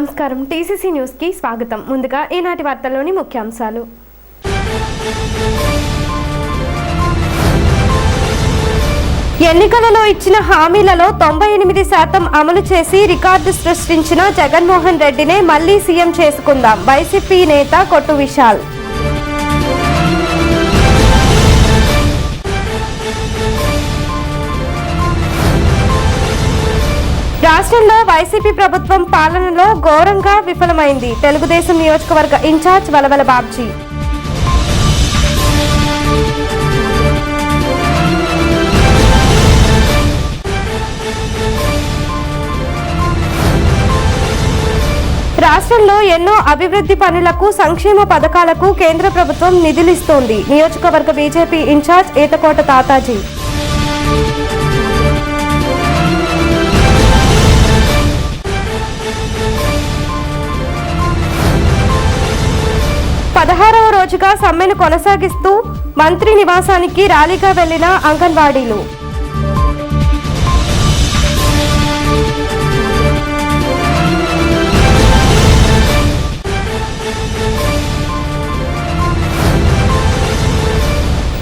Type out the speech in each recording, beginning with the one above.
నమస్కారం. టీసీసీ న్యూస్కి స్వాగతం. ముందుగా ఈనాటి వార్తల్లోని ముఖ్యాంశాలు. ఎన్నికలలో ఇచ్చిన హామీలలో తొంభై ఎనిమిది శాతం అమలు చేసి రికార్డు సృష్టించిన జగన్మోహన్ రెడ్డినే మళ్ళీ సీఎం చేసుకుందాం. వైసీపీ నేత కొట్టు విశాల్. రాష్ట్రంలో వైసీపీ ప్రభుత్వం పాలనలో ఘోరంగా విఫలమైంది. తెలుగుదేశం నియోజకవర్గ ఇన్ఛార్జ్ వలవల బాబ్జీ. రాష్ట్రంలో ఎన్నో అభివృద్ధి పనులకు సంక్షేమ పథకాలకు కేంద్ర ప్రభుత్వం నిధులిస్తోంది. నియోజకవర్గ బీజేపీ ఇన్ఛార్జ్ ఈతకోట తాతాజీ. పదహారవ రోజుగా సమ్మెను కొనసాగిస్తూ మంత్రి నివాసానికి ర్యాలీగా వెళ్ళిన అంగన్వాడీలు.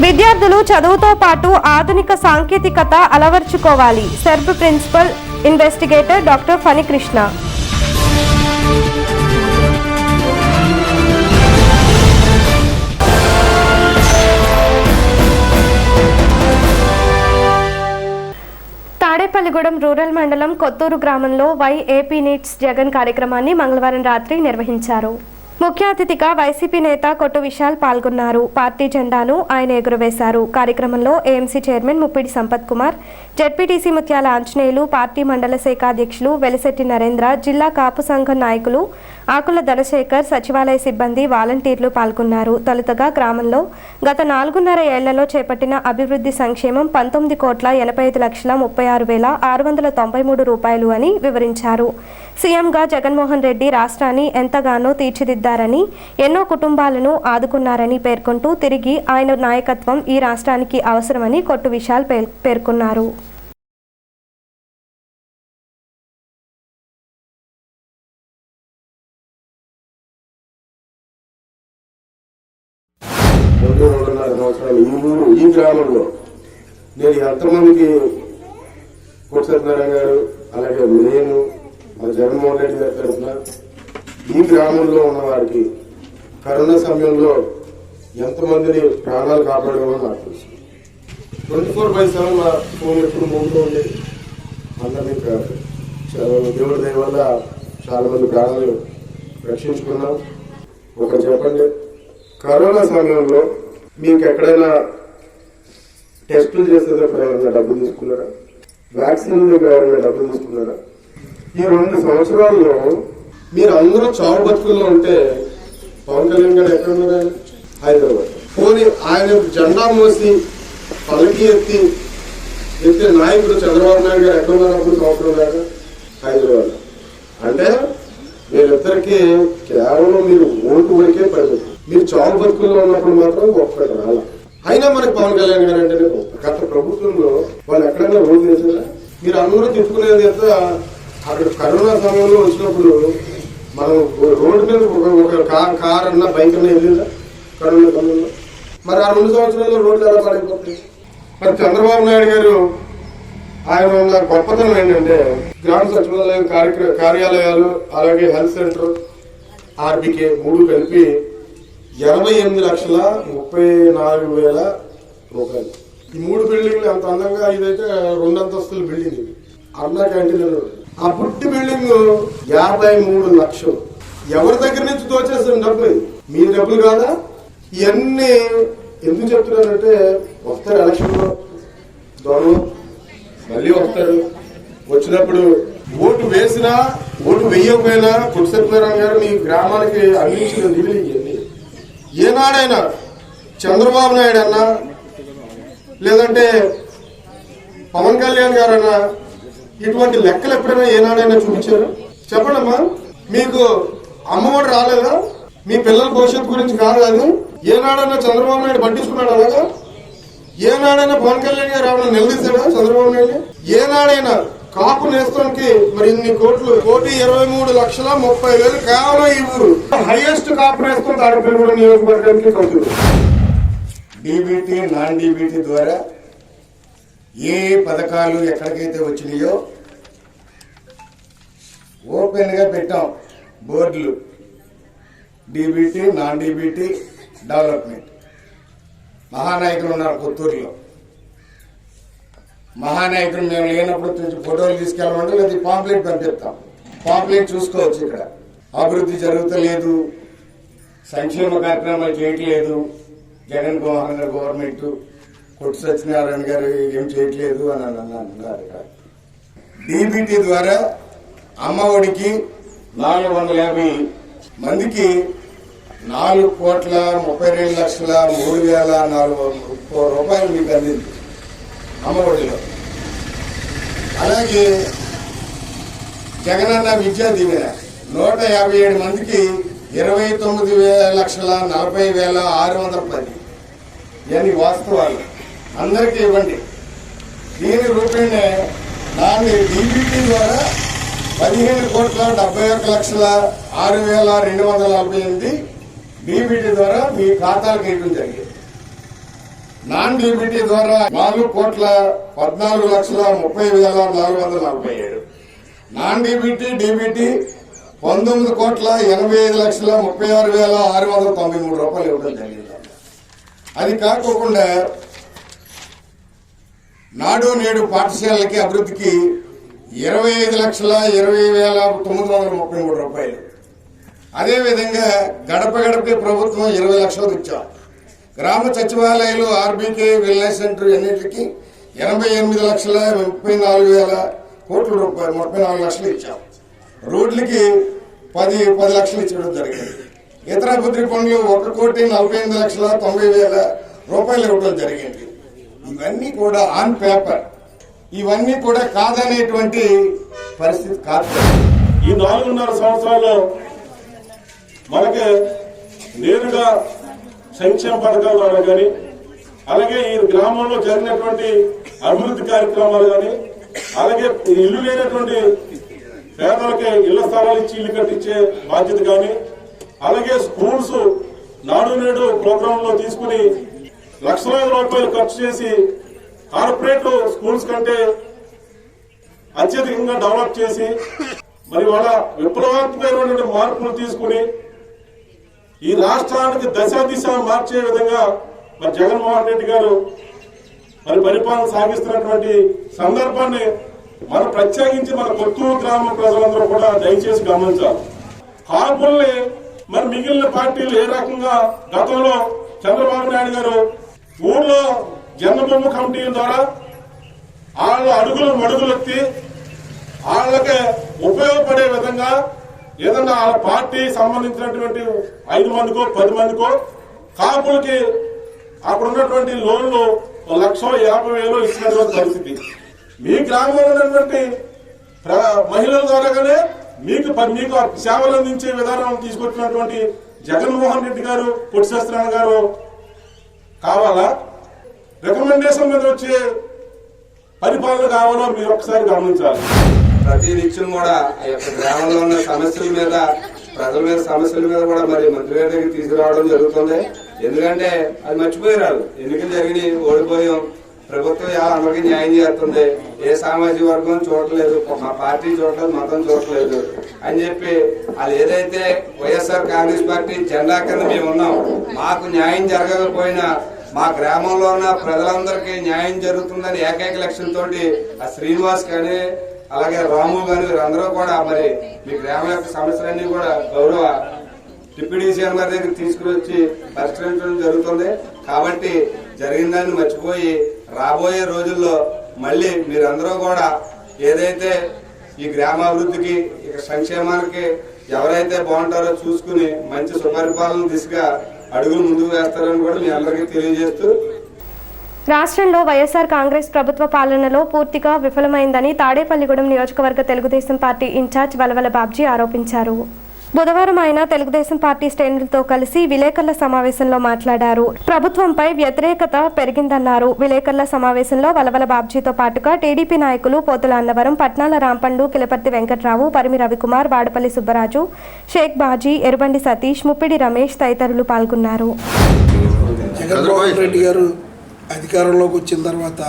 విద్యార్థులు చదువుతో పాటు ఆధునిక సాంకేతికత అలవర్చుకోవాలి SERB principal investigator doctor Phanikrishna. Tadepalligudem rural మండలం కొత్తూరు గ్రామంలో వైఏపీ నీట్స్ జగన్ కార్యక్రమాన్ని మంగళవారం రాత్రి నిర్వహించారు. ముఖ్య అతిథిగా వైసీపీ నేత కొట్టు విశాల్ పాల్గొన్నారు. పార్టీ జెండాను ఆయన ఎగురవేశారు. కార్యక్రమంలో AMC chairman Muppidi Sampath Kumar ZPTC Mutyala Anjaneyulu party మండల శాఖ అధ్యక్షులు వెలిశెట్టి నరేంద్ర జిల్లా కాపు సంఘం నాయకులు ఆకుల ధనశేఖర్ సచివాలయ సిబ్బంది వాలంటీర్లు పాల్గొన్నారు. తొలుతగా గ్రామంలో గత నాలుగున్నర ఏళ్ళలో చేపట్టిన అభివృద్ధి సంక్షేమం పంతొమ్మిది కోట్ల ఎనభై ఐదు లక్షల ముప్పై ఆరు వేల ఆరు వందల తొంభై మూడు రూపాయలు అని వివరించారు. సీఎంగా జగన్మోహన్ రెడ్డి రాష్ట్రాన్ని ఎంతగానో తీర్చిదిద్దారని ఎన్నో కుటుంబాలను ఆదుకున్నారని పేర్కొంటూ తిరిగి ఆయన నాయకత్వం ఈ రాష్ట్రానికి అవసరమని కొట్టు విశాల్ పేర్- పేర్కొన్నారు. గ్రామంలో నేను ఎంతమందికి కోటి గారు అలాగే నేను మా జగన్మోహన్ రెడ్డి గారి తరఫున ఈ గ్రామంలో ఉన్న వారికి కరోనా సమయంలో ఎంతమందిని ప్రాణాలు కాపాడమని నాకు తెలుసు. ట్వంటీ ఫోర్ బై సెవెన్ నా ఫోన్ ఎప్పుడు ముందులో ఉంది? అందరినీ చాలా దేవుడి దయ వల్ల చాలా మంది ప్రాణాలు రక్షించుకున్నాం. ఒకటి చెప్పండి కరోనా సమయంలో మీకు ఎక్కడైనా టెస్టులు చేసేటప్పుడు ఏమైనా డబ్బులు తీసుకున్నారా? వ్యాక్సిన్ ఎవరైనా డబ్బులు తీసుకున్నారా? ఈ రెండు సంవత్సరాల్లో మీరు అందరూ చావు బతుకుల్లో ఉంటే పవన్ కళ్యాణ్ గారు ఎక్కడ ఉన్నారు? హైదరాబాద్. పోనీ ఆయన జెండా మోసి పలకి ఎత్తి ఎత్తే నాయకుడు చంద్రబాబు నాయుడు గారు ఎక్కడ అప్పుడు సంవత్సరం దాకా? హైదరాబాద్. అంటే మీరిద్దరికి కేవలం మీరు ఓటు వరకే పరిమితం. మీరు చావు బతుకుల్లో ఉన్నప్పుడు మాత్రం ఒక్కటి రాల. అయినా మనకి పవన్ కళ్యాణ్ గారు అంటే గత ప్రభుత్వంలో వాళ్ళు ఎక్కడైనా రోజు చేసారా మీరు అందరూ తిప్పుకునేది ఎంత? అక్కడ కరోనా సమయంలో వచ్చినప్పుడు మనం రోడ్డు మీద ఒక- ఒక కార్ కార్ అన్న బైక్ అన్న వెళ్ళిందా కరోనా సమయంలో? మరి ఆ రెండు సంవత్సరాల్లో రోడ్లు ఎలా పడిపోతాయి? మరి చంద్రబాబు నాయుడు గారు ఆయన గొప్పతనం ఏంటంటే గ్రామ సచివాలయం కార్యక్ర- కార్యాలయాలు అలాగే హెల్త్ సెంటర్ ఆర్బీకే మూడు కలిపి ఎనభై ఎనిమిది లక్షల ముప్పై నాలుగు వేల రూపాయలు. ఈ మూడు బిల్డింగ్లు ఎంత అందంగా ఇదైతే రెండు అంతస్తుల బిల్డింగ్ ఇది. అన్న క్యాంటీన్ ఆ పుట్టి బిల్డింగ్ యాభై మూడు లక్షలు. ఎవరి దగ్గర నుంచి దోచేసిన డబ్బులు మీ డబ్బులు కాదా? ఇవన్నీ ఎందుకు చెప్తున్నానంటే వస్తారు ఎలక్షన్లో. దొరలు మళ్ళీ వస్తారు. వచ్చినప్పుడు ఓటు వేసినా ఓటు వేయకపోయినా కుడి సత్యనారాయణ గారు మీ గ్రామానికి అందించిన నిధులు ఏనాడైనా చంద్రబాబు నాయుడు అన్నా లేదంటే పవన్ కళ్యాణ్ గారన్నా ఇటువంటి లెక్కలు ఎప్పుడైనా ఏనాడైనా చూపించారు? చెప్పండమ్మా. మీకు అమ్మఒడి రాలేదా? మీ పిల్లల భవిష్యత్తు గురించి కాదు అది. ఏనాడైనా చంద్రబాబు నాయుడు పట్టించుకున్నాడు అలాగా? ఏనాడైనా పవన్ కళ్యాణ్ గారు ఏమైనా నిలదీశాడా చంద్రబాబు నాయుడు ఏనాడైనా కాపు నేస్తానికి మరి ఇన్ని కోట్లు? కోటి ఇరవై మూడు లక్షల ముప్పై వేలు కేవలం ఈ ఊరు. హైయెస్ట్ కాపు నేస్తం తాడపల్లిగూడ నియోజకవర్గానికి కౌతులు డీబీటీ నాన్ డీబీటీ ద్వారా ఏ పథకాలు ఎక్కడికైతే వచ్చినాయో ఓపెన్గా పెట్టాం బోర్డులు. DBT non DBT development. మహానాయకులు ఉన్నారు కొత్తూరులో. మహానాయకుడు మేము లేనప్పుడు ఫోటోలు తీసుకెళ్ళమంటే లేదా పాంప్లెట్ పంపిస్తాం. పాంప్లెట్ చూసుకోవచ్చు ఇక్కడ. అభివృద్ధి జరుగుతలేదు. సంక్షేమ కార్యక్రమాలు చేయట్లేదు. జగన్ మోహన్ గారు గవర్నమెంట్ కొట్టు సత్యనారాయణ గారు ఏం చేయట్లేదు అని అన్నారు ఇక్కడ. డీబీటీ ద్వారా అమ్మఒడికి నాలుగు వందల యాభై మందికి నాలుగు కోట్ల ముప్పై రెండు లక్షల మూడు వేల నాలుగు రూపాయలు మీకు అందింది. అమ్మఒడిలో అలాగే జగనన్న విద్యా దీవెన. నూట యాభై ఏడు మందికి ఇరవై తొమ్మిది వేల లక్షల నలభై వేల ఆరు వందల పది. ఇవన్నీ వాస్తవాలు. అందరికీ ఇవ్వండి. దీని రూపేణే దాన్ని డీబీటీ ద్వారా పదిహేను కోట్ల డెబ్బై ఒక్క లక్షల ఆరు వేల రెండు వందల నలభై ఎనిమిది డీబీటీ ద్వారా మీ ఖాతాలకు ఇవ్వడం జరిగింది. నాన్ డీబీటీ ద్వారా నాలుగు కోట్ల పద్నాలుగు లక్షల ముప్పై వేల నాలుగు వందల నలభై ఏడు. నాన్ డీబీటీ డీబీటీ పంతొమ్మిది కోట్ల ఎనభై ఐదు లక్షల ముప్పై ఆరు వేల ఆరు వందల తొంభై మూడు రూపాయలు ఇవ్వడం జరిగింది. అది కాకోకుండా నాడు నేడు పాఠశాలకి అభివృద్ధికి ఇరవై ఐదు లక్షల ఇరవై వేల తొమ్మిది వందల ముప్పై మూడు రూపాయలు. అదేవిధంగా గడప గడపకి ప్రభుత్వం ఇరవై లక్షలు ఇచ్చాం గ్రామ సచివాలయాలు ఆర్బీకే వెల్నెస్ సెంటర్ అన్నింటికి ఎనభై ఎనిమిది లక్షల ముప్పై నాలుగు వేల కోట్ల రూపాయలు ముప్పై నాలుగు లక్షలు ఇచ్చాం. రోడ్లకి పది పది లక్షలు ఇచ్చడం జరిగింది. ఇతర అభివృద్ధి పనులు ఒక కోటి నలభై ఎనిమిది లక్షల తొంభై వేల రూపాయలు ఇవ్వడం జరిగింది. ఇవన్నీ కూడా ఆన్ పేపర్ ఇవన్నీ కూడా కాదనేటువంటి పరిస్థితి కాదు. ఈ నాలుగున్నర సంవత్సరాల్లో మనకి నేరుగా సంక్షేమ పథకాల ద్వారా కానీ అలాగే ఈ గ్రామంలో జరిగినటువంటి అభివృద్ధి కార్యక్రమాలు కానీ అలాగే ఇల్లు లేనటువంటి పేదలకి ఇళ్ళ స్థలాలు ఇచ్చి ఇల్లు కట్టించే బాధ్యత కానీ అలాగే స్కూల్స్ నాడు నేడు ప్రోగ్రామ్లో తీసుకుని లక్షలాది రూపాయలు ఖర్చు చేసి కార్పొరేట్ స్కూల్స్ కంటే అత్యధికంగా డెవలప్ చేసి మరి వాళ్ళ విప్లవాత్మకమైనటువంటి మార్పులు తీసుకుని ఈ రాష్ట్రానికి దశ దిశ మార్చే విధంగా మరి జగన్మోహన్ రెడ్డి గారు మరి పరిపాలన సాగిస్తున్నటువంటి సందర్భాన్ని మనం ప్రత్యేకించి మన కొత్తూరు గ్రామ ప్రజలందరూ కూడా దయచేసి గమనించాలి. కాపుల్ని మరి మిగిలిన పార్టీలు ఏ రకంగా గతంలో చంద్రబాబు నాయుడు గారు ఊళ్ళో జన్మభూమి కమిటీల ద్వారా వాళ్ళ అడుగులు మడుగులెత్తి వాళ్ళకి ఉపయోగపడే విధంగా ఏదన్నా ఆ పార్టీ సంబంధించినటువంటి ఐదు మందికో పది మందికో కాపులకి అక్కడ ఉన్నటువంటి లోన్లు లక్ష యాభై వేలు ఇచ్చినటువంటి పరిస్థితి. మీ గ్రామంలో ఉన్నటువంటి ప్ర- మహిళల ద్వారాగానే మీకు ప- మీకు సేవలు అందించే విధానం తీసుకొచ్చినటువంటి జగన్మోహన్ రెడ్డి గారు పొట్టి సత్యనారాయణ గారు కావాలా? రికమెండేషన్ మీద వచ్చే పరిపాలన కావాలో మీరు ఒకసారి గమనించాలి. ప్రతి నిత్యం కూడా ఈ యొక్క గ్రామంలో ఉన్న సమస్యల మీద ప్రజల మీద సమస్యల మీద కూడా మరి మంత్రి గారి దగ్గర తీసుకురావడం జరుగుతుంది. ఎందుకంటే అది మర్చిపోయారు ఎన్నికలు జరిగినాయి ఓడిపోయాం. ప్రభుత్వం ఎలా అందరికీ న్యాయం చేస్తుంది? ఏ సామాజిక వర్గం చూడట్లేదు? మా పార్టీ చూడలేదు మతం చూడట్లేదు అని చెప్పి వాళ్ళు ఏదైతే వైఎస్ఆర్ కాంగ్రెస్ పార్టీ జెండా కింద మేము ఉన్నాం మాకు న్యాయం జరగకపోయినా మా గ్రామంలో ఉన్న ప్రజలందరికీ న్యాయం జరుగుతుందని ఏకైక లక్ష్యం తోటి ఆ శ్రీనివాస్ కానీ అలాగే రాము గారు వీరందరూ కూడా మరి మీ గ్రామం యొక్క సమస్యలన్నీ కూడా గౌరవ డిప్యూటీ సీఎం గారి దగ్గర తీసుకుని వచ్చి పరిష్కరించడం జరుగుతుంది. కాబట్టి జరిగిన దాన్ని మర్చిపోయి రాబోయే రోజుల్లో మళ్ళీ మీరందరూ కూడా ఏదైతే ఈ గ్రామాభివృద్ధికి ఇక సంక్షేమానికి ఎవరైతే బాగుంటారో చూసుకుని మంచి సుపరిపాలన దిశగా అడుగులు ముందుకు వేస్తారని కూడా మీ అందరికీ తెలియజేస్తూ రాష్ట్రంలో వైఎస్ఆర్ కాంగ్రెస్ ప్రభుత్వ పాలనలో పూర్తిగా విఫలమైందని తాడేపల్లిగూడెం నియోజకవర్గ తెలుగుదేశం పార్టీ ఇన్ఛార్జ్ వలవల బాబ్జీ ఆరోపించారు. బుధవారం ఆయన తెలుగుదేశం పార్టీ శ్రేణులతో కలిసి విలేకరుల సమావేశంలో మాట్లాడారు. ప్రభుత్వంపై వ్యతిరేకత పెరిగిందన్నారు. విలేకరుల సమావేశంలో వలవల బాబ్జీతో పాటుగా టీడీపీ నాయకులు పోతుల అన్నవరం పట్నాల రాంపండు కిలపర్తి వెంకట్రావు పరిమి రవికుమార్ వాడపల్లి సుబ్బరాజు షేక్ బాజీ ఎరుబండి సతీష్ ముప్పిడి రమేష్ తదితరులు పాల్గొన్నారు. అధికారంలోకి వచ్చిన తర్వాత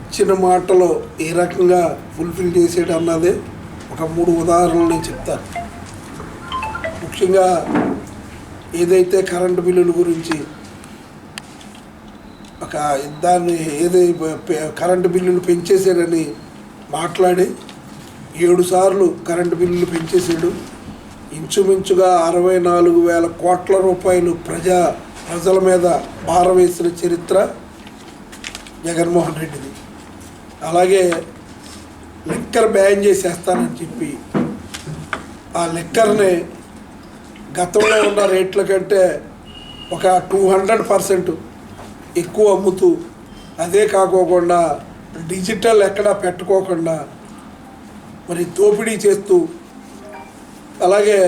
ఇచ్చిన మాటలు ఏ రకంగా ఫుల్ఫిల్ చేసేది ఒక మూడు ఉదాహరణలు నేను చెప్తాను. ముఖ్యంగా ఏదైతే కరెంటు బిల్లుల గురించి ఒక దాన్ని ఏది కరెంటు బిల్లులు పెంచేసాడని మాట్లాడి ఏడు సార్లు కరెంటు బిల్లులు పెంచేసాడు ఇంచుమించుగా అరవై నాలుగు వేల కోట్ల రూపాయలు ప్రజా ప్రజల మీద భారవేసిన చరిత్ర జగన్మోహన్ రెడ్డిది. అలాగే లిక్కర్ బ్యాన్ చేసేస్తానని చెప్పి ఆ లిక్కర్ని గతంలో ఉన్న రేట్ల కంటే ఒక టూ హండ్రెడ్ పర్సెంట్ ఎక్కువ అమ్ముతూ అదే కాకోకుండా డిజిటల్ ఎక్కడా పెట్టుకోకుండా మరి దోపిడీ చేస్తూ అలాగే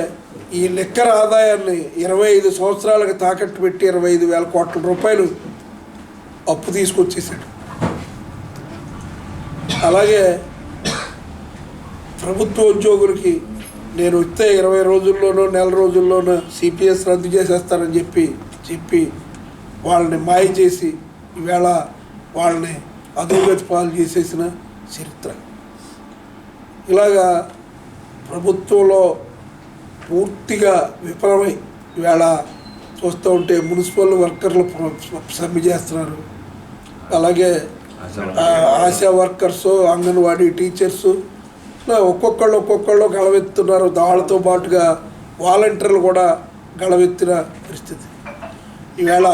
ఈ లిక్కర్ ఆదాయాన్ని ఇరవై ఐదు సంవత్సరాలకు తాకట్టు పెట్టి ఇరవై ఐదు వేల కోట్ల రూపాయలు అప్పు తీసుకొచ్చేసాడు అలాగే ప్రభుత్వ ఉద్యోగులకి నేను వస్తే ఇరవై రోజుల్లోనో నెల రోజుల్లోనో సిపిఎస్ రద్దు చేసేస్తానని చెప్పి చెప్పి వాళ్ళని మాయ చేసి ఈవేళ వాళ్ళని అధోగతి పాలు చేసేసిన చరిత్ర. ఇలాగా ప్రభుత్వంలో పూర్తిగా విఫలమై ఇవాళ చూస్తూ ఉంటే మున్సిపల్ వర్కర్లు సమ్మె చేస్తున్నారు. అలాగే ఆశా వర్కర్స్ అంగన్వాడీ టీచర్స్ ఒక్కొక్కళ్ళు ఒక్కొక్కళ్ళు గలవెత్తున్నారు వాళ్ళతో పాటుగా వాలంటీర్లు కూడా గలవెత్తిన పరిస్థితి. ఈవేళ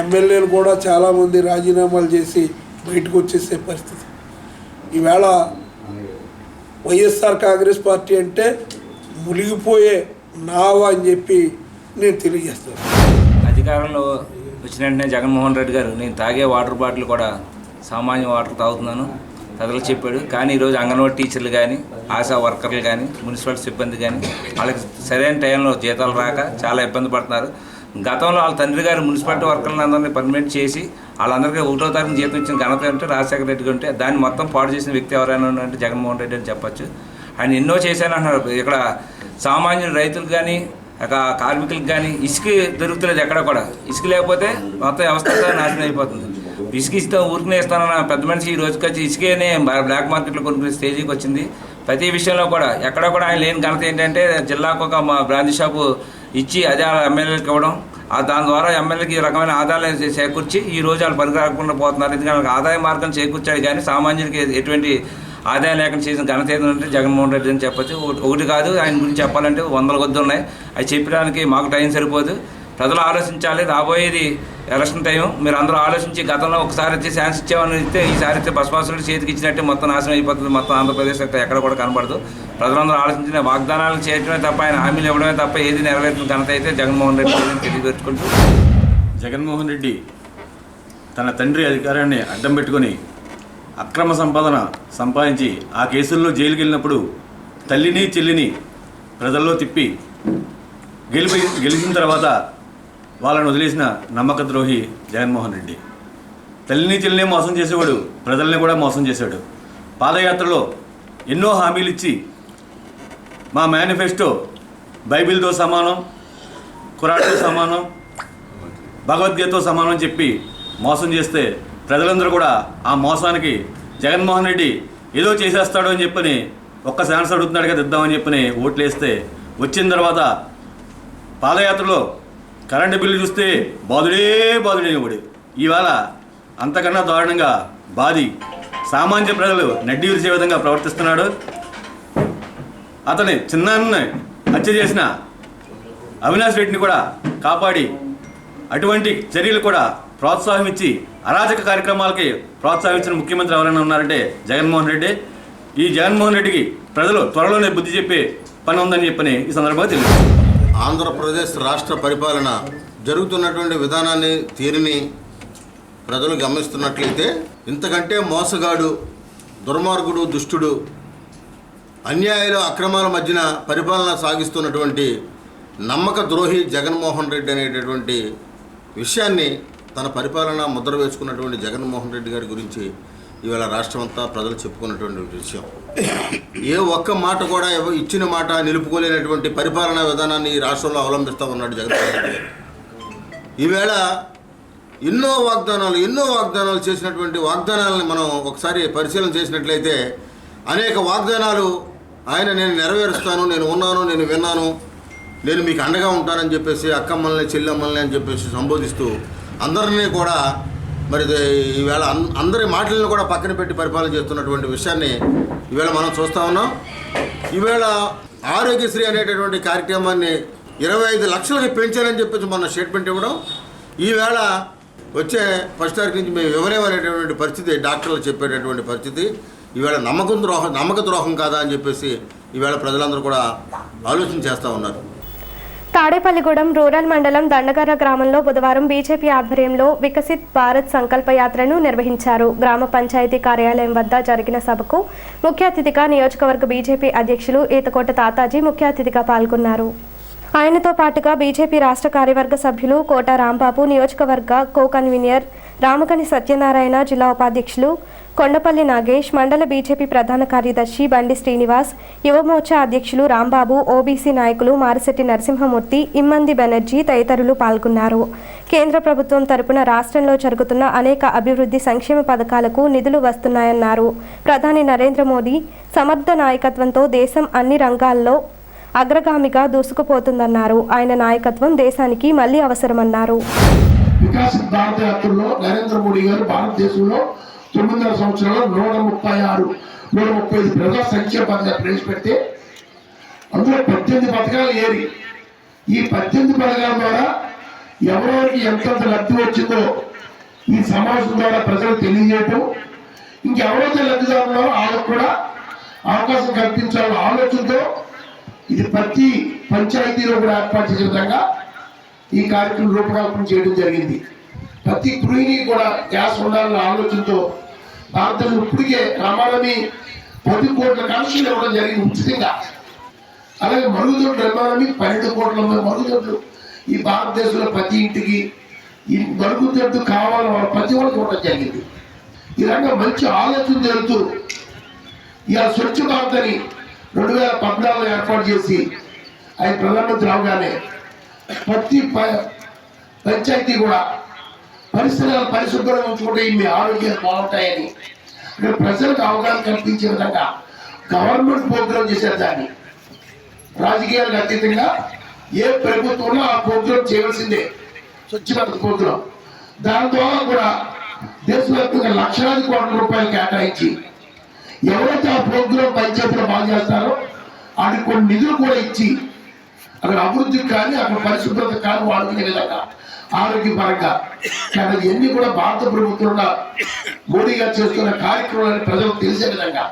ఎమ్మెల్యేలు కూడా చాలామంది రాజీనామాలు చేసి బయటకు వచ్చేసే పరిస్థితి. ఈవేళ వైఎస్ఆర్ కాంగ్రెస్ పార్టీ అంటే మునిగిపోయే నావా అని చెప్పి నేను తెలియజేస్తాను. అధికారంలో వచ్చిన వెంటనే జగన్మోహన్ రెడ్డి గారు నేను తాగే వాటర్ బాటిల్ కూడా సామాన్య వాటర్ తాగుతున్నాను ప్రజలకు చెప్పాడు. కానీ ఈరోజు అంగన్వాడీ టీచర్లు కానీ ఆశా వర్కర్లు కానీ మున్సిపల్ సిబ్బంది కానీ వాళ్ళకి సరైన టైంలో జీతాలు రాక చాలా ఇబ్బంది పడుతున్నారు. గతంలో వాళ్ళ తండ్రి గారు మున్సిపాలిటీ వర్కర్లను అందరినీ పర్మినెంట్ చేసి వాళ్ళందరికీ ఒకటో తారీఖు జీతం ఇచ్చిన ఘనత ఉంటే రాజశేఖర రెడ్డి ఉంటే దాన్ని మొత్తం పాడు చేసిన వ్యక్తి ఎవరైనా ఉన్నారంటే జగన్మోహన్ రెడ్డి అని చెప్పొచ్చు. ఆయన ఎన్నో చేశానంటున్నారు ఇక్కడ సామాన్యులు రైతులకు కానీ కార్మికులకు కానీ ఇసుక దొరుకుతలేదు ఎక్కడ కూడా. ఇసుక లేకపోతే మొత్తం వ్యవస్థ నాశనం అయిపోతుంది. ఇసుక ఇస్తాం ఊరికనే ఇస్తానన్న పెద్ద మనిషి ఈ రోజుకి వచ్చి ఇసుకేనే బ్లాక్ మార్కెట్లో కొనుక్కునే స్టేజీకి వచ్చింది. ప్రతి విషయంలో కూడా ఎక్కడ కూడా ఆయన లేని ఘనత ఏంటంటే జిల్లాకు ఒక మా బ్రాంచ్ షాపు ఇచ్చి అదే ఎమ్మెల్యేలకు ఇవ్వడం. ఆ దాని ద్వారా ఎమ్మెల్యేకి ఈ రకమైన ఆదాయాలు సేకూర్చి చేకూర్చి ఈ రోజు వాళ్ళు పనికి రాకుండా పోతున్నారు. ఎందుకంటే ఆదాయ మార్గం చేకూర్చాడు కానీ సామాన్యుడికి ఎటువంటి ఆదాయం లేకుండా చేసిన ఘనత ఏంటంటే జగన్మోహన్ రెడ్డి అని చెప్పొచ్చు. ఒకటి- కాదు ఆయన గురించి చెప్పాలంటే వందల కొద్ది ఉన్నాయి. అవి చెప్పడానికి మాకు టైం సరిపోదు. ప్రజలు ఆలోచించాలి. రాబోయేది ఎలక్షన్ టైం. మీరు అందరూ ఆలోచించి గతంలో ఒకసారి వచ్చి ఛాన్స్ ఇచ్చామని ఇస్తే ఈసారి అయితే బస్వాసులు చేతికి ఇచ్చినట్టే మొత్తం నాశనం అయిపోతుంది. మొత్తం ఆంధ్రప్రదేశ్ ఎక్కడ ఎక్కడ కూడా కనబడదు. ప్రజలందరూ ఆలోచించిన వాగ్దానాలు చేయడమే తప్ప ఆయన హామీలు ఇవ్వడమే తప్ప ఏది నెరవేర్చిన ఘనత అయితే జగన్మోహన్ రెడ్డి అని జగన్మోహన్ రెడ్డి తన తండ్రి అధికారాన్ని అడ్డం పెట్టుకొని అక్రమ సంపాదన సంపాదించి ఆ కేసుల్లో జైలుకి వెళ్ళినప్పుడు తల్లిని చెల్లిని ప్రజల్లో తిప్పి గెలిపి గెలిచిన తర్వాత వాళ్ళని వదిలేసిన నమ్మక ద్రోహి జగన్మోహన్ రెడ్డి. తల్లిని చెల్లిని మోసం చేసేవాడు ప్రజల్ని కూడా మోసం చేశాడు. పాదయాత్రలో ఎన్నో హామీలు ఇచ్చి మా మేనిఫెస్టో బైబిల్తో సమానం ఖురాన్తో సమానం భగవద్గీతతో సమానం చెప్పి మోసం చేస్తే ప్రజలందరూ కూడా ఆ మోసానికి జగన్మోహన్ రెడ్డి ఏదో చేసేస్తాడు అని చెప్పని ఒక్క ఛాన్స్ అడుగుతున్నాడు కదా ఇద్దామని చెప్పని ఓట్లేస్తే వచ్చిన తర్వాత పాదయాత్రలో కరెంటు బిల్లు చూస్తే బాధుడే బాధుడే బాధుడేవాడు ఇవాళ అంతకన్నా దారుణంగా బాధి సామాన్య ప్రజలు నడ్డి విరిచే విధంగా ప్రవర్తిస్తున్నాడు. అతని చిన్నాన్ని హత్య చేసిన అవినాష్ రెడ్డిని కూడా కాపాడి అటువంటి చర్యలు కూడా ప్రోత్సాహం ఇచ్చి అరాచక కార్యక్రమాలకి ప్రోత్సహించిన ముఖ్యమంత్రి ఎవరైనా ఉన్నారంటే జగన్మోహన్ రెడ్డి. ఈ జగన్మోహన్ రెడ్డికి ప్రజలు త్వరలోనే బుద్ధి చెప్పే పని ఉందని చెప్పని ఈ సందర్భంగా తెలియదు ఆంధ్రప్రదేశ్ రాష్ట్ర పరిపాలన జరుగుతున్నటువంటి విధానాన్ని తీరిని ప్రజలు గమనిస్తున్నట్లయితే ఇంతకంటే మోసగాడు దుర్మార్గుడు దుష్టుడు అన్యాయాలు అక్రమాల మధ్యన పరిపాలన సాగిస్తున్నటువంటి నమ్మక ద్రోహి జగన్మోహన్ రెడ్డి అనేటటువంటి విషయాన్ని తన పరిపాలన ముద్ర వేసుకున్నటువంటి జగన్మోహన్ రెడ్డి గారి గురించి ఇవాళ రాష్ట్రం అంతా ప్రజలు చెప్పుకున్నటువంటి విషయం. ఏ ఒక్క మాట కూడా ఇచ్చిన మాట నిలుపుకోలేనటువంటి పరిపాలనా విధానాన్ని ఈ రాష్ట్రంలో అవలంబిస్తూ ఉన్నాడు జగన్మోహన్ రెడ్డి గారు. ఈవేళ ఎన్నో వాగ్దానాలు ఎన్నో వాగ్దానాలు చేసినటువంటి వాగ్దానాలను మనం ఒకసారి పరిశీలన చేసినట్లయితే అనేక వాగ్దానాలు ఆయన నేను నెరవేరుస్తాను నేను ఉన్నాను నేను విన్నాను నేను మీకు అండగా ఉంటానని చెప్పేసి అక్కమ్మల్ని చెల్లమ్మల్ని అని చెప్పేసి సంబోధిస్తూ అందరినీ కూడా మరి ఈవేళ అన్- అందరి మాటలను కూడా పక్కన పెట్టి పరిపాలన చేస్తున్నటువంటి విషయాన్ని ఈవేళ మనం చూస్తూ ఉన్నాం. ఈవేళ ఆరోగ్యశ్రీ అనేటటువంటి కార్యక్రమాన్ని ఇరవై ఐదు లక్షలకి పెంచారని చెప్పేసి మొన్న స్టేట్మెంట్ ఇవ్వడం. ఈవేళ వచ్చే ఫస్ట్ తారీఖు నుంచి మేము ఇవ్వలేమనేటటువంటి పరిస్థితి డాక్టర్లు చెప్పేటటువంటి పరిస్థితి. ఈవేళ నమ్మకం ద్రోహం నమ్మక ద్రోహం కాదా అని చెప్పేసి ఈవేళ ప్రజలందరూ కూడా ఆలోచన చేస్తూ ఉన్నారు. తాడేపల్లిగూడెం రూరల్ మండలం దండగర గ్రామంలో బుధవారం బీజేపీ ఆధ్వర్యంలో వికసిత్ భారత్ సంకల్ప యాత్రను నిర్వహించారు. గ్రామ పంచాయతీ కార్యాలయం వద్ద జరిగిన సభకు ముఖ్య అతిథిగా నియోజకవర్గ బీజేపీ అధ్యక్షులు ఈతకోట తాతాజీ ముఖ్య అతిథిగా పాల్గొన్నారు. ఆయనతో పాటుగా బీజేపీ రాష్ట్ర కార్యవర్గ సభ్యులు కోట రాంబాబు నియోజకవర్గ కో కన్వీనర్ రామకని సత్యనారాయణ జిల్లా ఉపాధ్యక్షులు కొండపల్లి నాగేష్ మండల బీజేపీ ప్రధాన కార్యదర్శి బండి శ్రీనివాస్ యువమోర్చా అధ్యక్షులు రాంబాబు ఓబీసీ నాయకులు మారిశెట్టి నరసింహమూర్తి ఇమ్మంది బెనర్జీ తదితరులు పాల్గొన్నారు. కేంద్ర ప్రభుత్వం తరపున రాష్ట్రంలో జరుగుతున్న అనేక అభివృద్ధి సంక్షేమ పథకాలకు నిధులు వస్తున్నాయన్నారు. ప్రధాని నరేంద్ర మోదీ సమర్థ నాయకత్వంతో దేశం అన్ని రంగాల్లో అగ్రగామిగా దూసుకుపోతుందన్నారు. ఆయన నాయకత్వం దేశానికి మళ్ళీ అవసరమన్నారు. వికాసిత్ భారత యాత్రలో నరేంద్ర మోడీ గారు భారతదేశంలో తొమ్మిదిన్నర సంవత్సరాల్లో నూట ముప్పై ఆరు నూట ముప్పై ఐదు ప్రజా సంక్షేమ పథకాలు ప్రవేశపెడితే అందులో పద్దెనిమిది పథకాలు ఏరి. ఈ పద్దెనిమిది పథకాల ద్వారా ఎవరెవరికి ఎంతెంత లబ్ధి వచ్చిందో ఈ సమాజం ద్వారా ప్రజలకు తెలియజేయటం. ఇంకెవరైతే లబ్ధిదారులో వాళ్ళకు కూడా అవకాశం కల్పించాలన్న ఆలోచనతో ఇది ప్రతి పంచాయతీలో కూడా ఏర్పాటు చేసే విధంగా ఈ కార్యక్రమం రూపకల్పన చేయడం జరిగింది. ప్రతి గృహిణి కూడా గ్యాస్ ఉండాలన్న ఆలోచనతో భారతదేశం ఇప్పటికే రమాలని పది కోట్ల కనెక్షన్లు ఇవ్వడం జరిగింది ఉచితంగా. అలాగే మరుగుదొడ్లు నిర్మాణాన్ని పన్నెండు కోట్ల మరుగుదొడ్లు ఈ భారతదేశంలో ప్రతి ఇంటికి ఈ మరుగుదొడ్డు కావాలని వాళ్ళ ప్రతి వాళ్ళకి ఇవ్వడం జరిగింది. ఈ రకంగా మంచి ఆలోచన జరుగుతూ ఇలా స్వచ్ఛ భారత్ అని రెండు వేల పద్నాలుగులో ఏర్పాటు చేసి ఆయన ప్రధానమంత్రి అవగానే ప్రతి ప- పంచాయతీ కూడా పరిసరాలు పరిశుభ్రంగా ఉంచుకుంటే మీ ఆరోగ్యాలు బాగుంటాయని. ప్రజలకు అవగాహన కల్పించే విధంగా గవర్నమెంట్ ప్రోగ్రామ్ చేశారు దాన్ని. రాజకీయాలకు అతీతంగా ఏ ప్రభుత్వంలో ఆ ప్రోగ్రామ్ చేయవలసిందే. స్వచ్ఛ భారత్ ప్రోగ్రామ్ దాని ద్వారా కూడా దేశవ్యాప్తంగా లక్షలాది కోట్ల రూపాయలు కేటాయించి ఎవరైతే ఆ ప్రోగ్రామ్ పంచాయతీలో బాగా చేస్తారో వాటికి కొన్ని నిధులు కూడా ఇచ్చి అక్కడ అభివృద్ధికి కానీ అక్కడ పరిశుభ్రత కానీ వాడుకునే విధంగా ఆరోగ్యపరంగా. కానీ ఇవన్నీ కూడా భారత ప్రభుత్వం మోడీ గారు చేస్తున్న కార్యక్రమాలను ప్రజలకు తెలిసే విధంగా.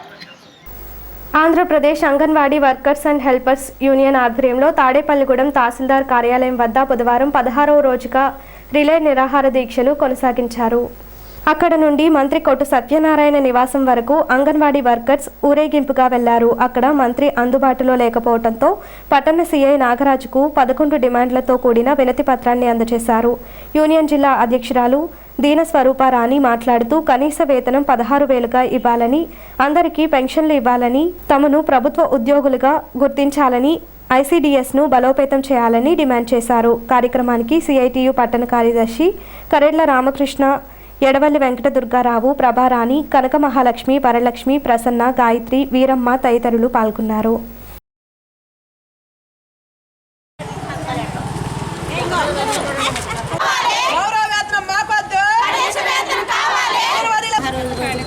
Andhra Pradesh anganwadi workers and helpers union ఆధ్వర్యంలో తాడేపల్లిగూడెం తహసీల్దార్ కార్యాలయం వద్ద బుధవారం పదహారవ రోజుగా రిలే నిరాహార దీక్షలు కొనసాగించారు. అక్కడ నుండి మంత్రి కొట్టు సత్యనారాయణ నివాసం వరకు అంగన్వాడీ వర్కర్స్ ఊరేగింపుగా వెళ్ళారు. అక్కడ మంత్రి అందుబాటులో లేకపోవడంతో పట్టణ సీఐ నాగరాజుకు పదకొండు డిమాండ్లతో కూడిన వినతి పత్రాన్ని అందజేశారు. యూనియన్ జిల్లా అధ్యక్షురాలు దీన స్వరూపారాణి మాట్లాడుతూ కనీస వేతనం పదహారు వేలుగా ఇవ్వాలని అందరికీ పెన్షన్లు ఇవ్వాలని తమను ప్రభుత్వ ఉద్యోగులుగా గుర్తించాలని ఐసీడీఎస్ను బలోపేతం చేయాలని డిమాండ్ చేశారు. కార్యక్రమానికి సిఐటియు పట్టణ కార్యదర్శి కరెడ్ల రామకృష్ణ ఎడవల్లి వెంకట దుర్గారావు ప్రభారాణి కనక మహాలక్ష్మి వరలక్ష్మి ప్రసన్న గాయత్రి వీరమ్మ తదితరులు పాల్గొన్నారు.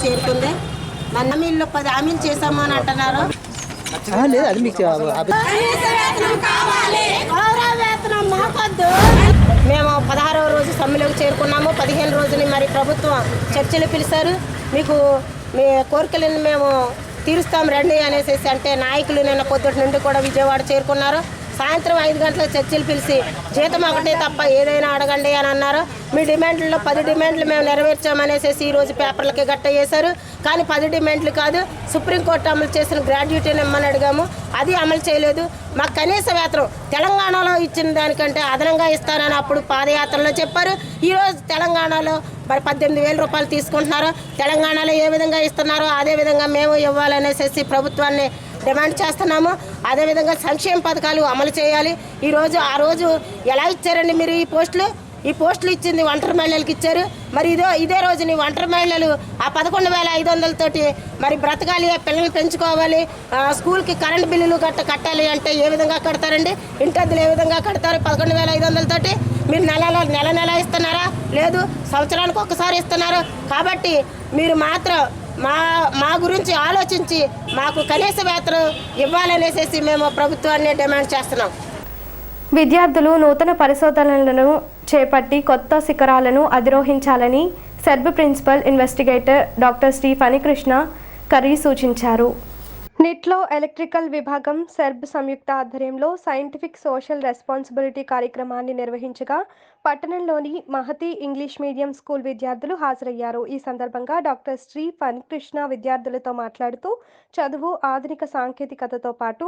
చేరుకుంది మన హామీల్లో పది హామీలు చేసాము అని అంటున్నారు మేము పదహారవ రోజు సమ్మెలోకి చేరుకున్నాము. పదిహేను రోజుని మరి ప్రభుత్వం చర్చలు పిలిచారు. మీకు మీ కోరికలను మేము తీరుస్తాం రండి అనేసి అంటే నాయకులు నిన్న పొద్దుటి నుండి కూడా విజయవాడ చేరుకున్నారు. సాయంత్రం ఐదు గంటలకు చర్చలు పిలిచి జీతం ఒకటే తప్ప ఏదైనా అడగండి అని అన్నారు. మీ డిమాండ్లలో పది డిమాండ్లు మేము నెరవేర్చామనేసి ఈరోజు పేపర్లకి గట్ట చేశారు. కానీ పది డిమాండ్లు కాదు సుప్రీంకోర్టు అమలు చేసిన గ్రాడ్యుయేటీని ఇమ్మని అడిగాము. అది అమలు చేయలేదు. మాకు కనీస వేతనం తెలంగాణలో ఇచ్చిన దానికంటే అదనంగా ఇస్తానని అప్పుడు పాదయాత్రలో చెప్పారు. ఈరోజు తెలంగాణలో మరి పద్దెనిమిది వేల రూపాయలు తీసుకుంటున్నారు. తెలంగాణలో ఏ విధంగా ఇస్తున్నారో అదే విధంగా మేము ఇవ్వాలనేసి ప్రభుత్వాన్ని డిమాండ్ చేస్తున్నాము. అదేవిధంగా సంక్షేమ పథకాలు అమలు చేయాలి. ఈరోజు ఆ రోజు ఎలా ఇచ్చారండి మీరు ఈ పోస్టులు? ఈ పోస్టులు ఇచ్చింది ఒంటరి మహిళలకు ఇచ్చారు. మరి ఇదే ఇదే రోజుని ఒంటరి మహిళలు ఆ పదకొండు వేల ఐదు వందలతోటి మరి బ్రతకాలి ఆ పెంచుకోవాలి స్కూల్కి కరెంట్ బిల్లులు గట్ట కట్టాలి అంటే ఏ విధంగా కడతారండి? ఇంటద్దులు ఏ విధంగా కడతారు పదకొండు వేల ఐదు వందలతోటి? మీరు నెల నెల నెల ఇస్తున్నారా? లేదు సంవత్సరానికి ఒక్కసారి ఇస్తున్నారు. కాబట్టి మీరు మాత్రం మా మా గురించి ఆలోచించి మాకు కనీస వేతనం ఇవ్వాలనేసి మేము ప్రభుత్వాన్ని డిమాండ్ చేస్తున్నాం. విద్యార్థులు నూతన పరిశోధనలను చేపట్టి కొత్త శిఖరాలను అధిరోహించాలని SERB principal investigator doctor Shri Phanikrishna Karri సూచించారు. నిట్లో ఎలక్ట్రికల్ విభాగం సెర్బ్ సంయుక్త ఆధ్వర్యంలో సైంటిఫిక్ సోషల్ రెస్పాన్సిబిలిటీ కార్యక్రమాన్ని నిర్వహించగా పట్టణంలోని మహతి ఇంగ్లీష్ మీడియం స్కూల్ విద్యార్థులు హాజరయ్యారు. ఈ సందర్భంగా డాక్టర్ శ్రీ ఫణికృష్ణ విద్యార్థులతో మాట్లాడుతూ చదువు ఆధునిక సాంకేతికతతో పాటు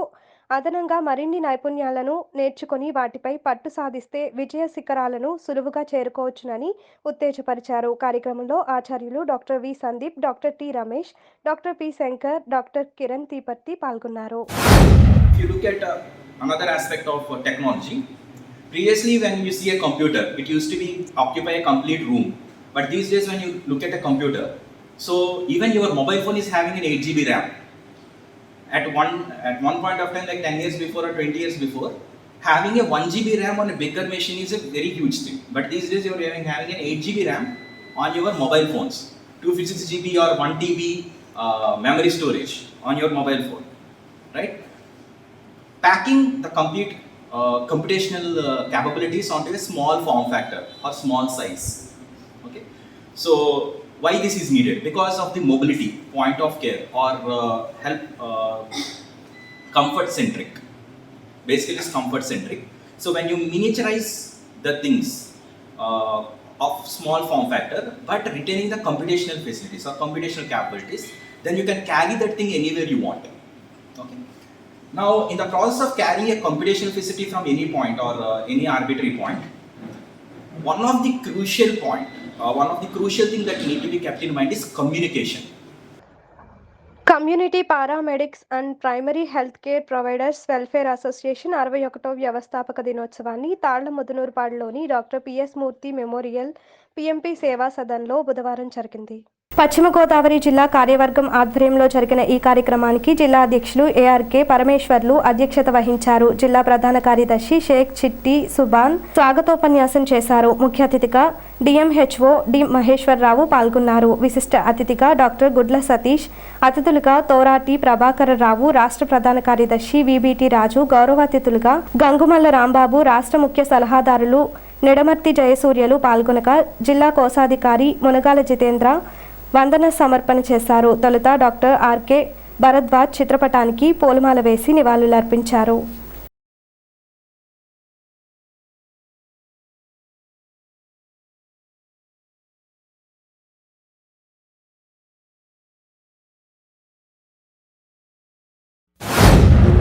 అదనంగా మరిన్ని నైపుణ్యాలను నేర్చుకుని వాటిపై పట్టు సాధిస్తే విజయ శిఖరాలను సులువుగా చేరుకోవచ్చునని ఉత్తేజపరిచారు కార్యక్రమంలో ఆచార్యులు doctor V Sandeep doctor T Ramesh doctor P Shankar doctor Kiran Teeparthi పాల్గొన్నారు another aspect of technology, previously when you see a computer, it used to be occupy a complete room. But these days when you look at a computer, so even your mobile phone is having an 8 GB RAM. At one at one point of time, like 10 years before or 20 years before, having a 1 GB RAM on a bigger machine is a very huge thing. But these days you are having, having an 8 GB RAM on your mobile phones, 256 GB or 1 TB uh, memory storage on your mobile phone, right? packing the complete uh, computational uh, capabilities onto a small form factor or small size. Okay, so why this is needed? Because of the mobility, point of care, or uh, help uh, comfort centric. Basically, it's comfort centric. So when you miniaturize the things uh, of small form factor, but retaining the computational facilities or computational capabilities, then you can carry that thing anywhere you want. Okay. Now, in the process of carrying a computational facility from any point or uh, any arbitrary point, one of the crucial point, Uh, one of the crucial thing that need to be kept in mind is communication. Community paramedics and primary health care providers welfare association అరవై ఒకటో వ్యవస్థాపక దినోత్సవాన్ని తాళ్ళ ముదునూరుపాడులోని doctor PS Murthy memorial PMP సేవా సదన్లో బుధవారం జరిగింది పశ్చిమ గోదావరి జిల్లా కార్యవర్గం ఆధ్వర్యంలో జరిగిన ఈ కార్యక్రమానికి జిల్లా అధ్యక్షులు ఏఆర్కే పరమేశ్వర్లు అధ్యక్షత వహించారు. జిల్లా ప్రధాన కార్యదర్శి షేక్ చిట్టి సుబాన్ స్వాగతోపన్యాసం చేశారు. ముఖ్య అతిథిగా డిఎంహెచ్ఓ డి మహేశ్వరరావు పాల్గొన్నారు. విశిష్ట అతిథిగా డాక్టర్ గుడ్ల సతీష్ అతిథులుగా తోరాటి ప్రభాకర రావు రాష్ట్ర ప్రధాన కార్యదర్శి విబిటి రాజు గౌరవాతిథులుగా గంగుమల్ల రాంబాబు రాష్ట్ర ముఖ్య సలహాదారులు నిడమర్తి జయసూర్యలు పాల్గొనగా జిల్లా కోశాధికారి మునగాల జితేంద్ర వందన సమర్పణ చేశారు. తొలుత డాక్టర్ ఆర్కే భరద్వాజ్ చిత్రపటానికి పూలమాల వేసి నివాళులర్పించారు.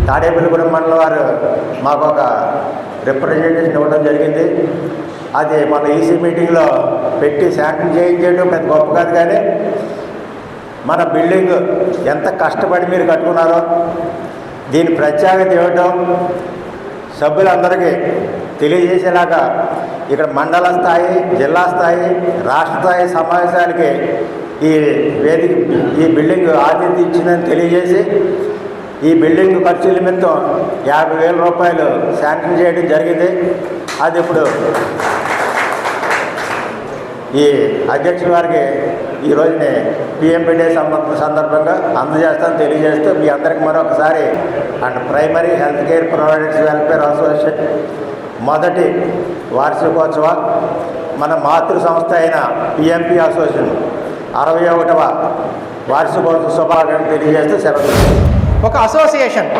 తాడేపల్లిగూడెం మండలం వారు మాకు ఒక రిప్రజెంటేషన్ ఇవ్వడం జరిగింది. అది మన ఈసీ మీటింగ్లో పెట్టి శాంక్షన్ చేయించడం పెద్ద గొప్ప కాదు కానీ మన బిల్డింగ్ ఎంత కష్టపడి మీరు కట్టుకున్నారో దీని ప్రత్యేకత ఇవ్వటం సభ్యులందరికీ తెలియజేసేలాగా ఇక్కడ మండల స్థాయి జిల్లా స్థాయి రాష్ట్ర స్థాయి సమావేశాలకి ఈ వేదిక ఈ బిల్డింగ్ ఆతిథ్యం ఇచ్చిందని తెలియజేసి ఈ బిల్డింగ్ ఖర్చు నిమిత్తం యాభై వేల రూపాయలు శాంక్షన్ చేయడం జరిగింది. అది ఇప్పుడు ఈ అధ్యక్షుల వారికి ఈ రోజునే పిఎంపీ డే సంబంధ సందర్భంగా అందజేస్తాను తెలియజేస్తూ మీ అందరికి మరొకసారి and primary health care providers welfare association మొదటి వార్షికోత్సవ మన మాతృ సంస్థ అయిన పిఎంపీ అసోసియేషన్ అరవై ఒకటవ వార్షికోత్సవ శుభాకాంక్షలు తెలియజేస్తూ సెలవు ఒక అసోసియేషన్.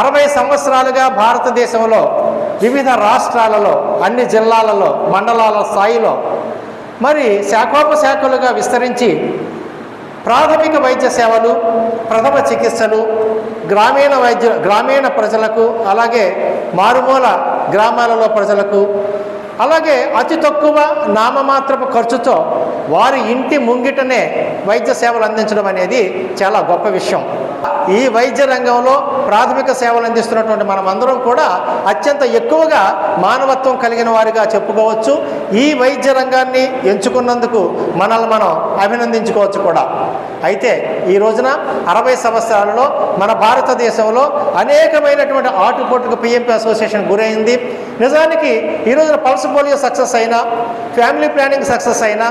అరవై సంవత్సరాలుగా భారతదేశంలో వివిధ రాష్ట్రాలలో అన్ని జిల్లాలలో మండలాల స్థాయిలో మరి శాఖోపశాఖలుగా విస్తరించి ప్రాథమిక వైద్య సేవలు ప్రథమ చికిత్సలు గ్రామీణ వైద్య గ్రామీణ ప్రజలకు అలాగే మారుమూల గ్రామాలలో ప్రజలకు అలాగే అతి తక్కువ నామమాత్రపు ఖర్చుతో వారి ఇంటి ముంగిటనే వైద్య సేవలు అందించడం అనేది చాలా గొప్ప విషయం. ఈ వైద్య రంగంలో ప్రాథమిక సేవలు అందిస్తున్నటువంటి మనమందరం కూడా అత్యంత ఎక్కువగా మానవత్వం కలిగిన వారిగా చెప్పుకోవచ్చు. ఈ వైద్య రంగాన్ని ఎంచుకున్నందుకు మనల్ని మనం అభినందించుకోవచ్చు కూడా. అయితే ఈ రోజున అరవై సంవత్సరాలలో మన భారతదేశంలో అనేకమైనటువంటి ఆటుపోటుకు పిఎంపీ అసోసియేషన్ గురైంది. నిజానికి ఈ రోజున పల్స్ పోలియో సక్సెస్ అయినా ఫ్యామిలీ ప్లానింగ్ సక్సెస్ అయినా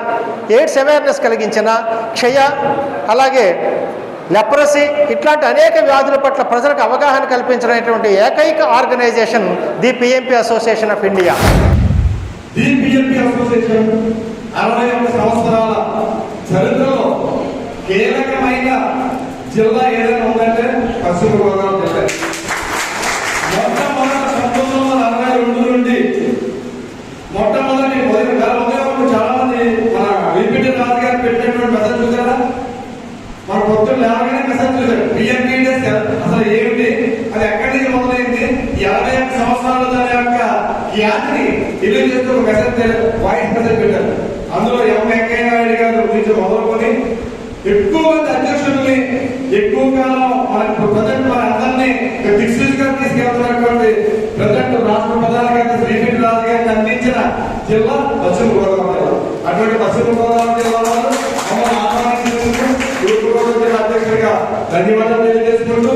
ఎయిడ్స్ అవేర్నెస్ కలిగించిన క్షయ అలాగే లెప్రసీ ఇట్లాంటి అనేక వ్యాధుల పట్ల ప్రజలకు అవగాహన కల్పించినటువంటి ఏకైక organisation the PMP association of India ఈ పిఎంపి అసోసియేషన్ అరవై ఒక్క సంవత్సరాల చరిత్రలో కీలకమైన జిల్లా ఏదైనా ఉందంటే పశ్చిమ గోదావరి జిల్లా మొట్టమొదటి పంతొమ్మిది వందల అరవై రెండు నుండి మొట్టమొదటి ఉదయం గల ఉదయం చాలా మంది మన విపిటి రాజు గారు పెట్టినటువంటి మెసేజ్ చూసారా మన పొద్దున్న లేవగానే మెసేజ్ చూసారు పిఎంపీ అసలు ఏమిటి అది ఎక్కడి నుంచి మొదలైంది యాభై ఒక్క సంవత్సరాల దాని యొక్క యాత్రి రిలీజ్ ఒక మెసేజ్ వాయిస్ మెసేజ్ పెట్టారు. అందులో ఎం వెంకయ్య నాయుడు గారు గురించి మొదలుకొని ఎక్కువ మంది అధ్యక్షుల్ని ఎక్కువ కాలం మన ప్రజెంట్ మన అందరినీ దిక్సూచిగా తీసుకెళ్తున్నటువంటి ప్రజెంట్ రాష్ట్ర ప్రధాని గారి శ్రీకృష్ణ రాజు గారికి అందించిన జిల్లా పశ్చిమ గోదావరి జిల్లా. అటువంటి పశ్చిమ గోదావరి జిల్లా వారు మమ్మల్ని ఆహ్వానించినందుకు తూర్పు గోదావరి జిల్లా అధ్యక్షుడిగా ధన్యవాదాలు తెలియజేసుకుంటూ